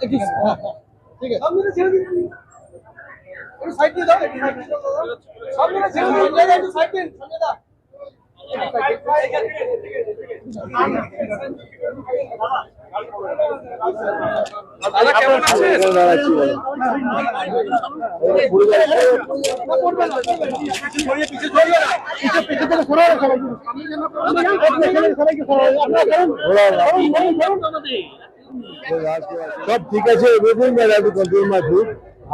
ঠিক আছে। সামনে ছেড়ে দিন। একটু সাইড দিয়ে দাও একটু সাইড দিয়ে দাও। সামনে ছেড়ে দিন। দাদা একটু সাইড দিন সামনে দাও। দাদা কেমন আছেন সব ঠিক আছে এভরিথিং টু মাই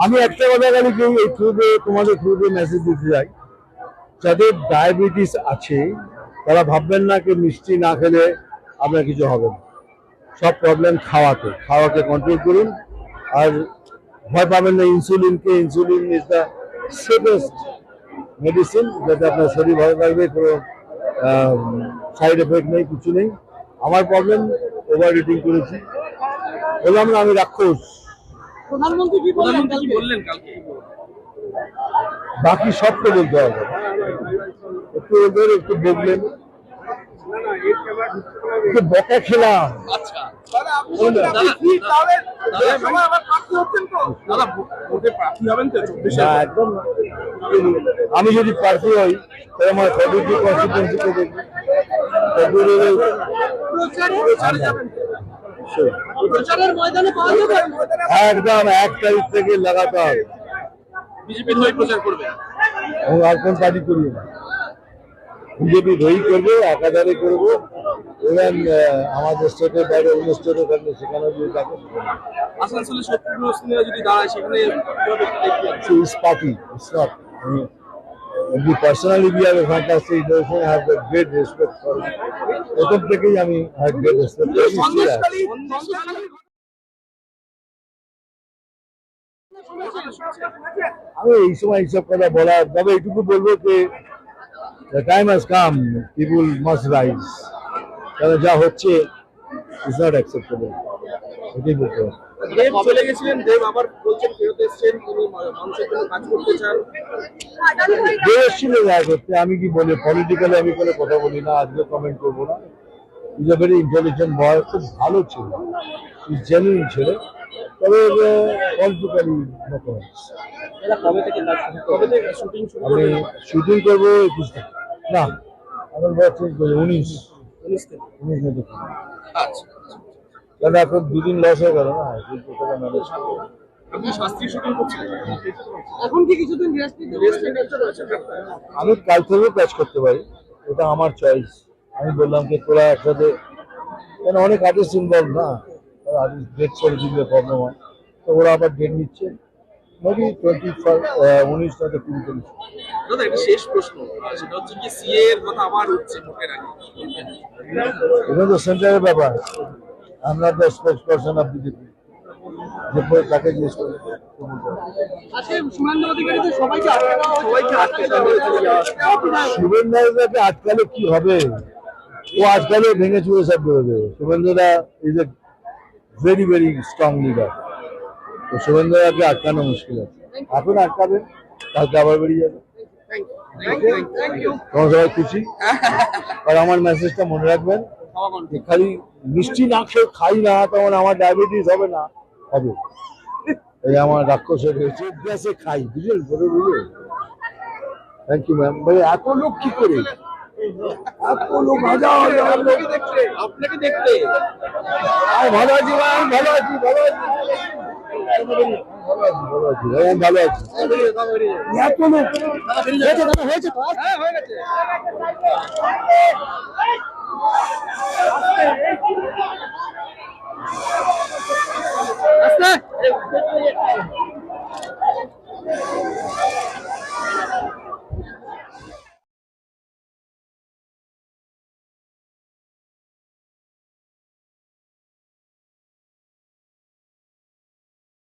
আমি একটা কথা খালি কি, এই থ্রুতে তোমাদের থ্রুতে মেসেজ দিতে চাই। যাদের ডায়াবেটিস আছে, তারা ভাববেন না কি মিষ্টি না খেলে আপনার কিছু হবে না। সব প্রবলেম খাওয়াতে, খাওয়াকে কন্ট্রোল করুন। আর ভয় পাবেন না ইনসুলিনকে insulin is the safest medicine যাতে আপনার শরীর ভালো থাকবে, কোনো সাইড এফেক্ট নেই, কিছু নেই। আমার প্রবলেম ওভার ইটিং করেছি। বললাম না আমি রাক্ষস। প্রধানমন্ত্রী কি বললেন প্রধানমন্ত্রী কি বললেন কালকে? বাকি সব তো বলতে হবে। একটু ওদের একটু বললেন বকা খেলাম আচ্ছা। আমি যদি প্রার্থী হই তাহলে আমার ফেব্রুয়ারি কনস্টিটুয়েন্সিকে দেখি ফেব্রুয়ারি প্রচারে যাবেন প্রচারের ময়দানে পাওয়া যাবে? একদম এক তারিখ থেকে লাগাতার। বিজেপির হয়ে প্রচার করবেন এবং আর কোন পার্টি করি না। বিজেপি দই করব একাধারে করব। এবং আমাদের স্টেটের বাইরে অন্য স্টেটে থাকলে সেখানে যদি থাকে আসানসোলে সিনহা যদি দাঁড়ায় সেখানে দেখবেন his এমনি personally be are fantastic respect for থেকেই আমি আমি এই সময় এইসব কথা বলার, তবে এইটুকু বলব যে time has come people must rise কারণ যা হচ্ছে ইস নট অ্যাকসেপ্টেবল এটাই বলতে দেব চলে গেছিলেন দেব আবার বলছেন ফেরত এসছেন তিনি মানুষের জন্য কাজ করতে চান। করতে আমি কি বলি পলিটিক্যালি আমি কোনো কথা বলি না আজকে কমেন্ট করব না। Is a very intelligent boy খুব ভালো ছিল ইজ জেনুইন ছিল। তবে শুরু আমি শুটিং করব একুশ। না আমার বয়স উনিশ। উনিশ উনিশ আচ্ছা। কারণ এখন দুদিন লস হয়ে গেল না? আমি কাল থেকেও কাজ করতে পারি। এটা আমার চয়েস আমি বললাম যে তোরা একসাথে কেন অনেক আর্টিস্ট ইনভলভ না? আর্টিস্ট ডেট করে দিলে প্রবলেম হয়। তো ওরা আবার ডেট নিচ্ছে। মেবি টোয়েন্টি ফাইভ উনিশ নয়তো কুড়ি চল্লিশ। দাদা এটা শেষ প্রশ্ন। আর সেটা হচ্ছে কি সিএ এর কথা আবার উঠছে ভোটের আগে। এটা তো সেন্টারের ব্যাপার। আমরা the spokesperson of BJP তাকে জিজ্ঞেস করে। তো আটকালে কি হবে? ও আটকালে ভেঙে চুড়ে সব বেরোবে। শুভেন্দ্রদা is a very very strong leader তো শুভেন্দ্রদাকে আটকানো মুশকিল আছে। এখন আটকাবে কালকে আবার বেরিয়ে যাবে। তোমার সবাই খুশি? আর আমার মেসেজটা মনে রাখবেন। খালি মিষ্টি না খেয়ে খাই না তখন আমার ডায়াবেটিস হবে না হবে। এই আমার রাক্ষস হয়ে গেছে অভ্যাসে খাই বুঝলেন? করে বুঝলেন? থ্যাংক ইউ ম্যাম ভাই এত লোক কি করে? এত লোক হাজার হাজার লোক। আপনাকে দেখতে। আমি ভালো আছি ভাই ভালো আছি ভালো আছি ভালো আছি। ভালো আছি ভাই আমি ভালো আছি। এত লোক। হয়েছে দাদা হয়েছে তো হয়ে গেছে। আজকে এই পুরো